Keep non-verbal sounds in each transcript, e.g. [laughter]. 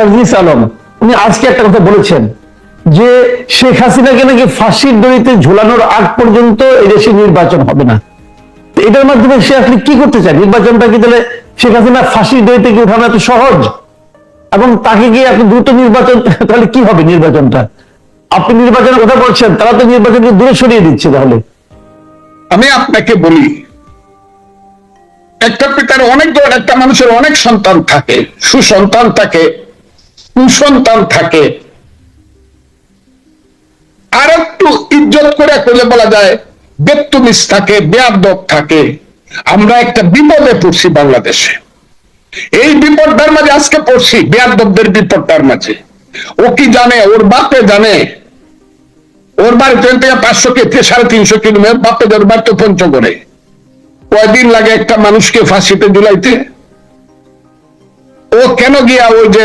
সার্জিস আলম, উনি আজকে একটা কথা বলেছেন যে শেখ হাসিনাকে নাকি ফাঁসির দড়িতে ঝুলানোর আগ পর্যন্ত এদেশে নির্বাচন হবে না। এটার মাধ্যমে সে আসলে কি করতে চায়? নির্বাচনটা কি তাহলে শেখ হাসিনা ফাঁসির দড়িতে কি উঠানো এত সহজ? এবং তাকে গিয়ে এত দ্রুত নির্বাচন [laughs] তাহলে কি হবে নির্বাচনটা? আপনি নির্বাচনের কথা বলছেন, তারা তো নির্বাচনকে দূরে সরিয়ে দিচ্ছে তাহলে। আমি আপনাকে বলি, একটা পিতার অনেক একটা মানুষের অনেক সন্তান থাকে, সুসন্তান থাকে। কুসন্তান থাকে। আর একটু ইজ্জত করে করলে বলা যায় বেত্তুমিস থাকে, বেয়াদব থাকে। আমরা একটা বিপদে পড়ছি বাংলাদেশে। এই বিপদটার মাঝে আজকে পড়ছি, বেয়াদবদের বিপদটার মাঝে। ও কি জানে, ওর বাপে জানে? ওর বাড়ি ট্রেন থেকে পাঁচশো কে সাড়ে তিনশো কিলোমিটার, বাপে ওর বাড়ি তো পঞ্চগড়ে। কয়দিন লাগে একটা মানুষকে ফাঁসিতে ঝুলাইতে? ও কেন গিয়া ওই যে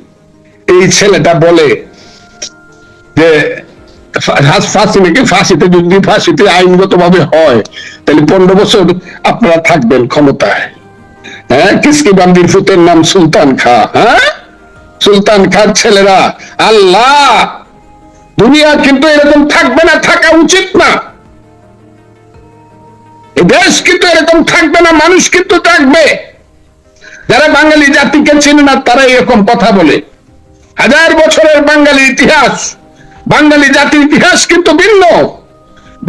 এই ছেলেটা বলে যে, ফা- ফাঁসি নাকি? ফাঁসিতে যদি ফাঁসিতে আইনগত ভাবে হয়, তাহলে পনেরো বছর আপনারা থাকবেন ক্ষমতায়। হ্যাঁ কিসকি বান্দির ফুতের নাম সুলতান খা হ্যাঁ? সুলতান খার ছেলেরা, আল্লাহ! দুনিয়া কিন্তু এরকম থাকবে না, থাকা উচিত না। দেশ কিন্তু এরকম থাকবে না, মানুষ কিন্তু থাকবে। যারা বাঙালি জাতিকে চিনে না তারা এরকম কথা বলে। হাজার বছরের বাঙালি ইতিহাস। বাঙালি জাতির ইতিহাস কিন্তু ভিন্ন।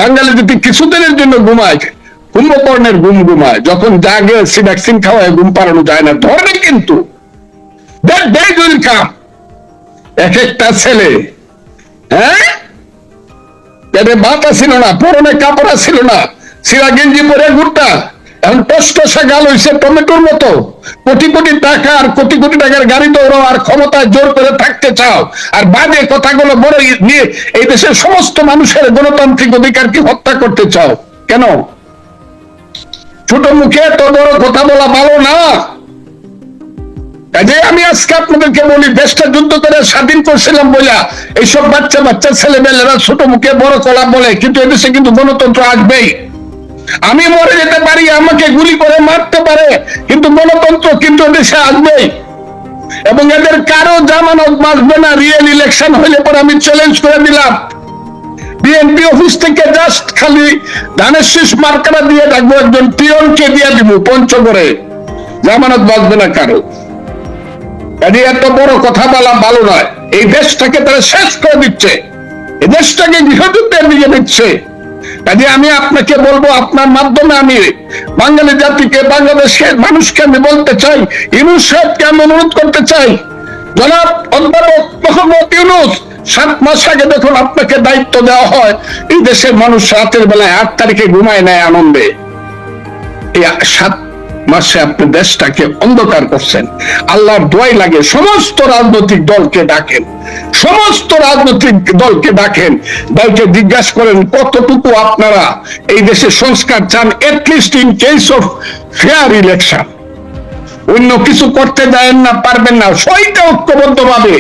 বাঙালি যদি কিছুদিনের জন্য ঘুমায় কুম্ভকর্ণের ঘুম ঘুমায়, যখন জাগে, সে ভ্যাকসিন খাওয়ায়, ঘুম পাড়ানো যায় না ধরে কিন্তু। এক একটা ছেলে হ্যাঁ? ভাত ছিল না, পরনে কাপড় ছিল না সিরা গেঞ্জি পরে ঘুরতা এখন টসটসা গাল হইছে টমেটোর মতো। কোটি কোটি টাকা আর কোটি কোটি টাকার গাড়ি দৌড়াও আর ক্ষমতায় জোর করে থাকতে চাও। আর বাজে কথাগুলো বলে নিয়ে এই দেশের সমস্ত মানুষের গণতান্ত্রিক অধিকারকে হত্যা করতে চাও? কেন? ছোট মুখে এত বড় কথা বলা ভালো না। কাজে আমি আজকে আপনাদেরকে বলি, দেশটা যুদ্ধ করে স্বাধীন করছিলাম বইলা। এইসব বাচ্চা বাচ্চা ছেলেমেয়েরা ছোট মুখে বড় কলা বলে, কিন্তু এদেশে কিন্তু গণতন্ত্র আসবেই। আমি মরে যেতে পারি, আমাকে গুলি করে মারতে পারে, কিন্তু গণতন্ত্র কিন্তু দেশে আসবেই এবং এদের কারও জামানত বাঁচবে না রিয়েল ইলেকশন হইলে পরে আমি চ্যালেঞ্জ করে দিলাম। বিএনপি অফিস থেকে জাস্ট খালি ধানের শীষ মার্কারা দিয়ে রাখব একজন পিয়নকে দিয়ে দিব পঞ্চগড়ে জামানত বাঁচবে না কারও। কাজে এত বড় কথা বলা ভালো নয়। এই দেশটাকে তারা শেষ করে দিচ্ছে। এই দেশটাকে গৃহযুদ্ধের দিকে দিচ্ছে কাজে আমি আপনাকে বলব, আপনার মাধ্যমে আমি বাঙালি জাতিকে, বাংলাদেশের মানুষকে আমি বলতে চাই ইউনুস সাহেবকে আমি অনুরোধ করতে চাই। জনাব অধ্যাপক মোহাম্মদ ইউনুস, সাত মাস আগে আপনাকে দায়িত্ব দেওয়া হয়, এই দেশের মানুষ রাতের বেলায় আট তারিখে ঘুমায় নেয় আনন্দে। এই সাত মাসে আপনি দেশটাকে অন্ধকার করছেন। আল্লাহর দোয়াই লাগে, সমস্ত রাজনৈতিক দলকে ডাকেন। সমস্ত রাজনৈতিক দলকে ডাকেন। দলকে জিজ্ঞাসা করেন, কতটুকু আপনারা এই দেশে সংস্কার চান? At least in case of fair election অন্য কিছু করতে দেন না, পারবেন না। সইটা ঐক্যবদ্ধ ভাবে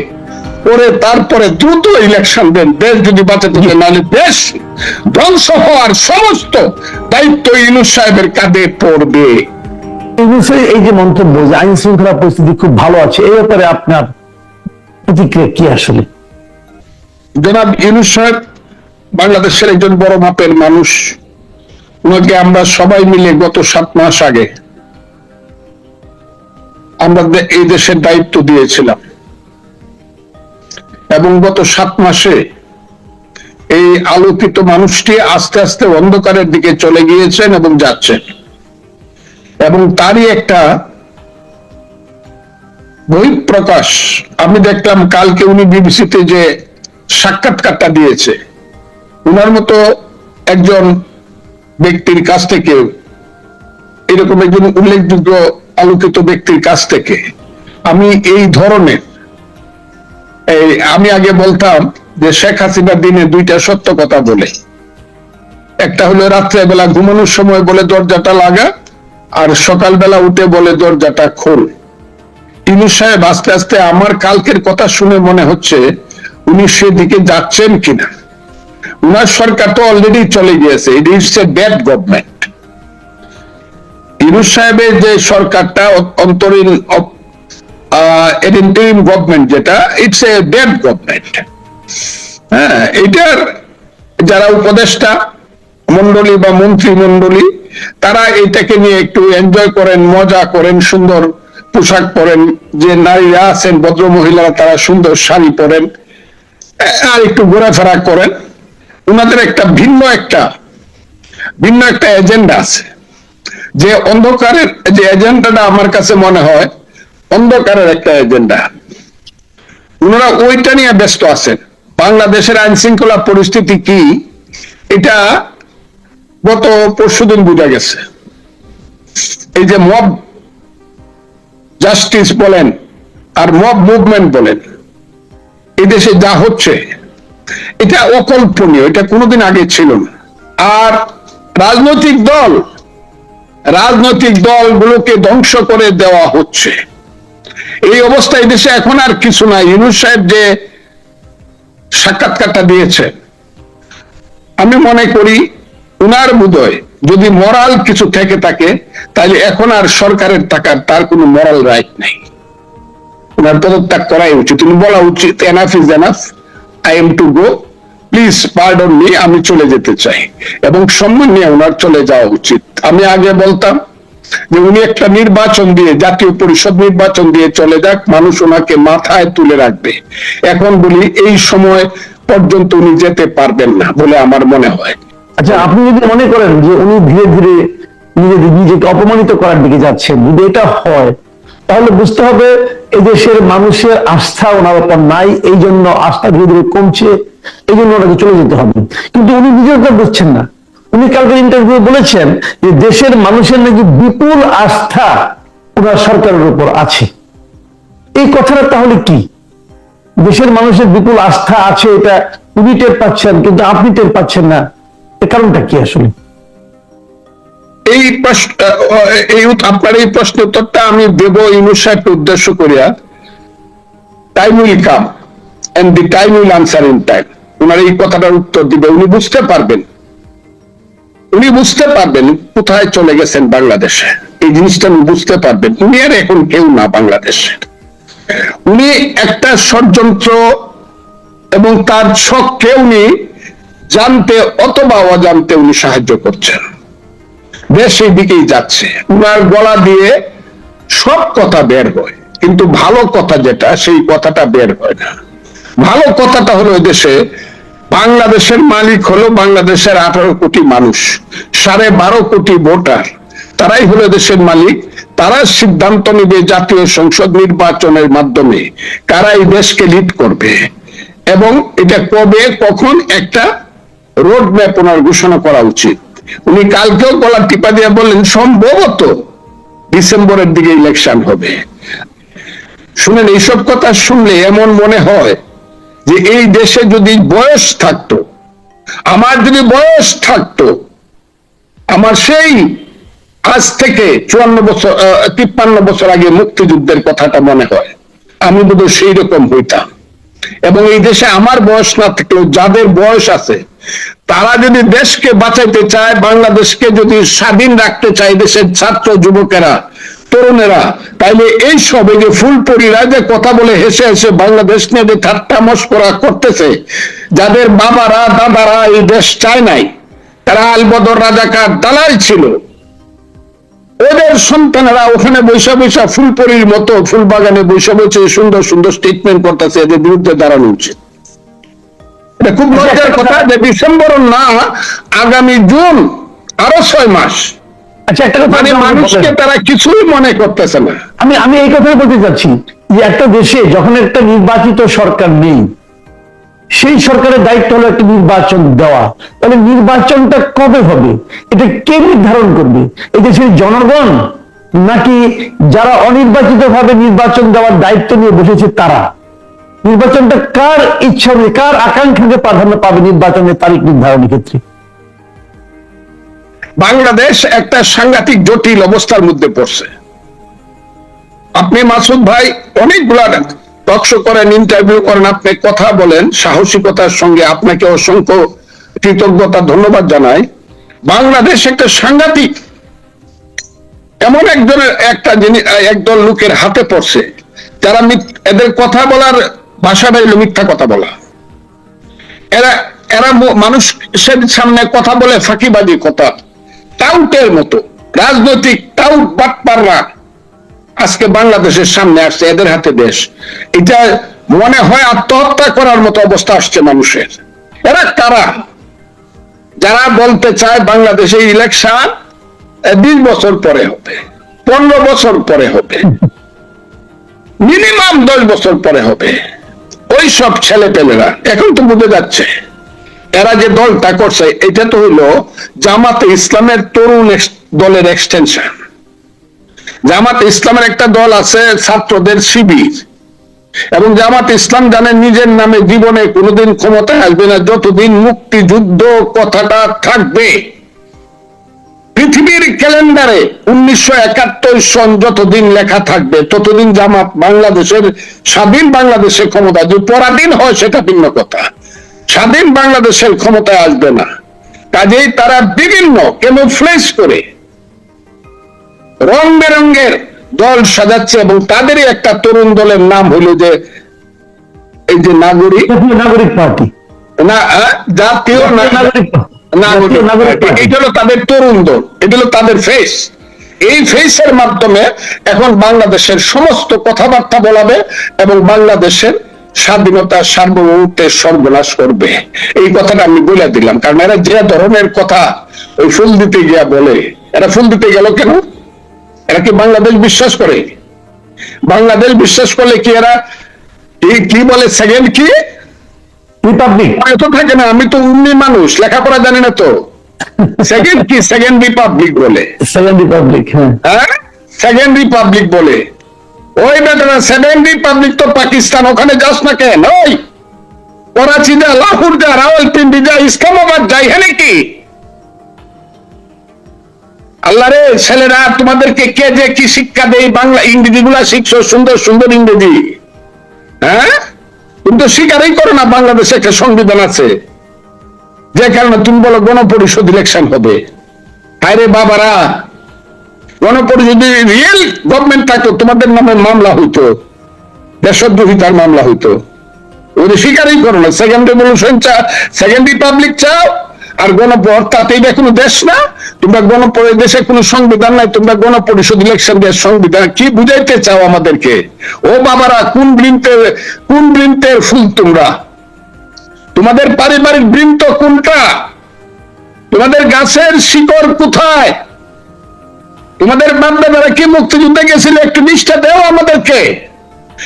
করে তারপরে দ্রুত ইলেকশন দেন। দেশ যদি বাঁচাতে চায়, নাহলে দেশ ধ্বংস হওয়ার সমস্ত দায়িত্ব ইনুস সাহেবের কাঁধে পড়বে। এই যে মন্তব্য যে আইন শৃঙ্খলা পরিস্থিতি খুব ভালো আছে, এই ব্যাপারে আপনার প্রতিক্রিয়া কি আসলে? জনাব ইউনুস সাহেব, বাংলাদেশের একজন বড় মাপের মানুষ। ওনাকে আমরা সবাই মিলে গত সাত মাস আগে আমরা এই দেশের দায়িত্ব দিয়েছিলাম। এবং গত সাত মাসে এই আলোকিত মানুষটি আস্তে আস্তে অন্ধকারের দিকে চলে গিয়েছেন এবং যাচ্ছেন। এবং তারই একটা বহিঃপ্রকাশ আমি দেখলাম কালকে উনি বিবিসিতে যে সাক্ষাৎকারটা দিয়েছে, উনার মতো একজন ব্যক্তির কাছ থেকে, এরকম একজন উল্লেখযোগ্য আলোকিত ব্যক্তির কাছ থেকে আমি এই ধরনের, এই আমি আগে বলতাম যে শেখ হাসিনা দিনে দুইটা সত্য কথা বলে। একটা হলো, রাত্রেবেলা ঘুমানোর সময় বলে দরজাটা লাগা আর সকালবেলা উঠে বলে, দরজাটা খোল। ইনুস সাহেব আস্তে আস্তে, আমার কালকের কথা শুনে মনে হচ্ছে উনি সেদিকে যাচ্ছেন কিনা। উনার সরকার তো অলরেডি চলে গিয়েছে it is a bad government Yunus সাহেবের যে সরকারটা, অন্তরীণ ইন্টারিম গভর্নমেন্ট যেটা ইটস এ ব্যাড গভর্নমেন্ট হ্যাঁ এটার যারা উপদেষ্টা মন্ডলী বা মন্ত্রী মন্ডলী তারা এটাকে নিয়ে একটু এনজয় করেন, মজা করেন, সুন্দর পোশাক পরেন, যে নারীরা আছেন, ভদ্র মহিলারা, তারা সুন্দর শাড়ি পরেন আর একটু ঘোরাফেরা করেন। ওনাদের একটা ভিন্ন একটা ভিন্ন একটা এজেন্ডা আছে। যে অন্ধকারের, যে এজেন্ডাটা আমার কাছে মনে হয়, অন্ধকারের একটা এজেন্ডা ওনারা ওইটা নিয়ে ব্যস্ত আছেন। বাংলাদেশের আইন শৃঙ্খলা পরিস্থিতি কি? এটা গত পরশুদিন বোঝা গেছে। এই যে মব জাস্টিস বলেন আর মব মুভমেন্ট বলেন, এই দেশে যা হচ্ছে, এটা অকল্পনীয়, এটা কোনোদিন আগে ছিল না। আর রাজনৈতিক দল, রাজনৈতিক দলগুলোকে ধ্বংস করে দেওয়া হচ্ছে। এই অবস্থায় দেশে এখন আর কিছু নাই ইউনুস সাহেব যে সাক্ষাৎকারটা দিয়েছে আমি মনে করি উনার বোধয় যদি মরাল কিছু থেকে থাকে তাহলে এখন আর সরকারের টাকার তার কোনো মরাল রাইট নেই। উনার পদত্যাগ করাই উচিত। তিনি বলা উচিত enough is enough I am to go please pardon me আমি চলে যেতে চাই। এবং সম্মান নিয়ে ওনার চলে যাওয়া উচিত। আমি আগে বলতাম যে উনি একটা নির্বাচন দিয়ে, জাতীয় পরিষদ নির্বাচন দিয়ে চলে যাক, মানুষ ওনাকে মাথায় তুলে রাখবে। এখন বলি, এই সময় পর্যন্ত উনি যেতে পারবেন না বলে আমার মনে হয়। আচ্ছা আপনি যদি মনে করেন যে উনি ধীরে ধীরে নিজে নিজেকে অপমানিত করার দিকে যাচ্ছেন, যদি এটা হয়, তাহলে বুঝতে হবে এদেশের মানুষের আস্থা ওনার উপর নাই, এই জন্য আস্থা ধীরে ধীরে কমছে, এই জন্য ওনাকে চলে যেতে হবে। কিন্তু উনি নিজেও তো বুঝছেন না। উনি কালকের ইন্টারভিউ বলেছেন যে দেশের মানুষের নাকি বিপুল আস্থা ওনার সরকারের উপর আছে। এই কথাটা তাহলে কি? দেশের মানুষের বিপুল আস্থা আছে, এটা উনি টের পাচ্ছেন, কিন্তু আপনি টের পাচ্ছেন না। কারণটা কি আসলে? এই এই আপনার এই প্রশ্ন উত্তরটা আমি দেব ইউনুস সাহেবকে উদ্দেশ্য করিয়া। Time will come and the time will answer in time ওনার এই কথাটার উত্তর দিবে। উনি বুঝতে পারবেন। উনি বুঝতে পারবেন কোথায় চলে গেছেন বাংলাদেশে। এই জিনিসটা উনি বুঝতে পারবেন। উনি আর এখন কেউ না বাংলাদেশে। উনি একটা ষড়যন্ত্র এবং তার শখকে উনি জানতে অথবা অজান্তে উনি সাহায্য করছেন। দেশ সেই দিকেই যাচ্ছে। উনার গলা দিয়ে সব কথা বের হয়, কিন্তু ভালো কথা যেটা, সেই কথাটা বের হয় না। ভালো কথাটা হলো দেশে, বাংলাদেশের মালিক হলো বাংলাদেশের আঠারো কোটি মানুষ, সাড়ে বারো কোটি ভোটার। তারাই হলো দেশের মালিক। তারা সিদ্ধান্ত নিবে জাতীয় সংসদ নির্বাচনের মাধ্যমে কারা এই দেশকে লিড করবে। এবং এটা কবে, কখন, একটা রোড ম্যাপ ওনার ঘোষণা করা উচিত। উনি কালকেও গলা টিপা দিয়ে বললেন, সম্ভবত ডিসেম্বরের দিকে ইলেকশন হবে। শুনেন, এইসব কথা শুনলে এমন মনে হয় যে এই দেশে যদি বয়স থাকতো, আমার যদি বয়স থাকতো, আমার সেই আজ থেকে চুয়ান্ন বছর তিপ্পান্ন বছর আগে মুক্তিযুদ্ধের কথাটা মনে হয়। আমি বোধহয় সেই রকম হইতাম। এবং এই দেশে আমার বয়স না থাকলেও যাদের বয়স আছে, তারা যদি দেশকে বাঁচাইতে চায়, বাংলাদেশকে যদি স্বাধীন রাখতে চায়, দেশের ছাত্র যুবকেরা, তরুণেরা, তাইলে এই সবে যে ফুলপরিরা যে কথা বলে হেসে হেসে বাংলাদেশ নিয়ে যে ঠাট্টা মস্করা করতেছে, যাদের বাবারা, দাদারা এই দেশ চায় নাই, তারা আলবদর রাজাকার দালাল ছিল। ওদের সন্তানেরা ওখানে বৈশা বৈশা ফুলপরির মতো ফুল বাগানে বৈশা বসে সুন্দর সুন্দর স্টেটমেন্ট করতেছে এদের বিরুদ্ধে দাঁড়ানো উচিত। এটা খুব লজ্জার কথা যে ডিসেম্বর না আগামী জুন আরও ছয় মাস। আচ্ছা একটা কথা মানে আপনি আমাকে মানুষকে তারা কিছুই মনে করতেছে না। আমি আমি এই কথাই বলতে চাচ্ছি যে একটা দেশে যখন একটা নির্বাচিত সরকার নেই সেই সরকারের দায়িত্ব হলো একটা নির্বাচন দেওয়া। তাহলে নির্বাচনটা কবে হবে? এটা কে নির্ধারণ করবে? এই দেশের জনগণ? নাকি যারা অনির্বাচিত ভাবে নির্বাচন দেওয়ার দায়িত্ব নিয়ে বসেছে তারা? নির্বাচনটা কার ইচ্ছা অনুযায়ী, কার আকাঙ্ক্ষাকে প্রাধান্য পাবে নির্বাচনের তারিখ নির্ধারণের ক্ষেত্রে? বাংলাদেশ একটা সাংঘাতিক জটিল অবস্থার মধ্যে পড়ছে। আপনি মাসুদ ভাই অনেকগুলা টকশো করেন ইন্টারভিউ করেন, আপনি কথা বলেন, সাহসিকতার সঙ্গে আপনাকে অসংখ্য কৃতজ্ঞতা, ধন্যবাদ জানাই। বাংলাদেশ একটা সাংঘাতিক, এমন একজনের একটা জিনিস একদল লোকের হাতে পড়ছে, যারা এদের কথা বলার ভাষা বাইল মিথ্যা কথা বলা। এরা এরা মানুষের সামনে কথা বলে ফাঁকিবাদী কথা, টাউটের মতো, রাজনৈতিক টাউট বাটপাররা। আজকে বাংলাদেশের সামনে আসছে, এদের হাতে দেশ। এটা মনে হয় আত্মহত্যা করার মতো অবস্থা আসছে মানুষের। এরা কারা? যারা বলতে চায় বাংলাদেশে ইলেকশন বিশ বছর পরে হবে, পনেরো বছর পরে হবে মিনিমাম দশ বছর পরে হবে। ওই সব ছেলে পেলেরা এখন তো বুঝে যাচ্ছে। এরা যে দলটা করছে, এটা তো হইল জামাতে ইসলামের তরুণ দলের এক্সটেনশন জামাতে ইসলামের একটা দল আছে ছাত্রদের শিবির। এবং জামাত ইসলাম জানে নিজের নামে জীবনে কোনোদিন ক্ষমতায় আসবে না, যতদিন মুক্তিযুদ্ধ কথাটা থাকবে। পৃথিবীর ক্যালেন্ডারে উনিশশো একাত্তর সন যতদিন লেখা থাকবে, ততদিন জামাত বাংলাদেশের, স্বাধীন বাংলাদেশের ক্ষমতা যদি পরাধীন হয় সেটা ভিন্ন কথা। স্বাধীন বাংলাদেশের ক্ষমতায় আসবে না। কাজেই তারা বিভিন্ন কেমোফ্লেস করে রং বেরঙ্গের দল সাজাচ্ছে এবং তাদেরই একটা তরুণ দলের নাম হইল যে এই যে নাগরিক। নাগরিক পার্টি। না জাতীয় নাগরিক এটা হলো তাদের তরুণ দল এটা হলো তাদের ফেস এই ফেসের মাধ্যমে এখন বাংলাদেশের সমস্ত কথাবার্তা বলাবে এবং বাংলাদেশের স্বাধীনতা সার্বভৌমত্বের সর্বনাশ করবে। এই কথাটা আমি বলে দিলাম কারণ এরা যে ধরনের কথা ওই ফুল দিতে গিয়া বলে এরা ফুল দিতে গেল কেন? এরা কি বাংলাদেশ বিশ্বাস করে? বাংলাদেশ বিশ্বাস করলে কি এরা কি বলে সেকেন্ড কি? রিপাবলিক এত থাকে না আমি তো উন্নি মানুষ লেখাপড়া জানি না তো। সেকেন্ড কি? সেকেন্ড রিপাবলিক বলে। সেকেন্ড রিপাবলিক হ্যাঁ। হ্যাঁ? সেকেন্ড রিপাবলিক বলে। ওই বেটারা সেকেন্ড রিপাবলিক তো পাকিস্তান ওখানে যাস না কেন? ওই। করাচি যা লাহোর যা রাওয়ালপিন্ডি যা ইসলামাবাদ যাই হ্যাঁ নাকি আল্লাহ রে, ছেলেরা, তোমাদেরকে কে যে কি শিক্ষা দেয়? বাংলা ইংরেজি গুলা শিখছো, সুন্দর সুন্দর ইংরেজি। হ্যাঁ? তুমি তো স্বীকারই করো না বাংলাদেশে একটা সংবিধান আছে, যে কারণে তুমি বলো গণপরিষদ ইলেকশন হবে। আরে বাবারা, গণপরিষদ রিয়েল গভর্নমেন্ট থাকতো, তোমাদের নামে মামলা হইতো দেশদ্রোহিতার মামলা হইতো। ওদের স্বীকারই করো না সেকেন্ড রেভলিউশন চা সেকেন্ড রিপাবলিক চাও আর গণপর তাতে এটা কোনো দেশ না? তোমরা গণপরি দেশে কোনো সংবিধান নাই, তোমরা গণপরিষদ ইলেকশন দিয়ে সংবিধান কি বুঝাইতে চাও আমাদেরকে? ও বাবারা, কোন বৃন্তের কোন বৃন্তের ফুল তোমরা? তোমাদের পারিবারিক বৃন্ত কোনটা? তোমাদের গাছের শিকড় কোথায়? তোমাদের দাদারা কি মুক্তিযুদ্ধে গেছিল? একটু লিস্টটা দেও আমাদেরকে।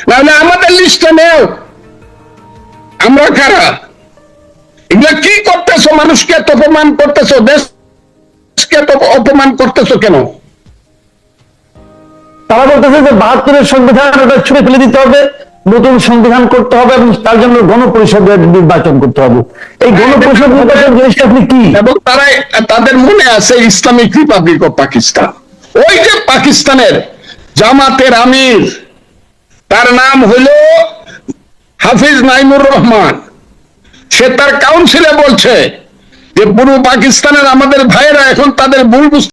নাহলে আমাদের লিস্টটা নেও। আমরা কারা? এগুলা কি করতেছো? মানুষকে এত অপমান করতেছো? দেশকে এত অপমান করতেছো কেন? তারা বলতেছে যে বাহাত্তরের সংবিধান ওটা ছুড়ে ফেলে দিতে হবে নতুন সংবিধান করতে হবে এবং তার জন্য গণপরিষদের নির্বাচন করতে হবে। এই গণপরিষদ নির্বাচন জিনিসটা আপনি কি? এবং তারা তাদের মনে আছে ইসলামিক রিপাবলিক অফ পাকিস্তান। ওই যে পাকিস্তানের জামাতের আমির তার নাম হলো হাফিজ নাইমুর রহমান। সে তার কাউন্সিলে বলছে যে পুরো পাকিস্তানের আমাদের ভাইয়েরা এখন তাদের ভুল বুঝতে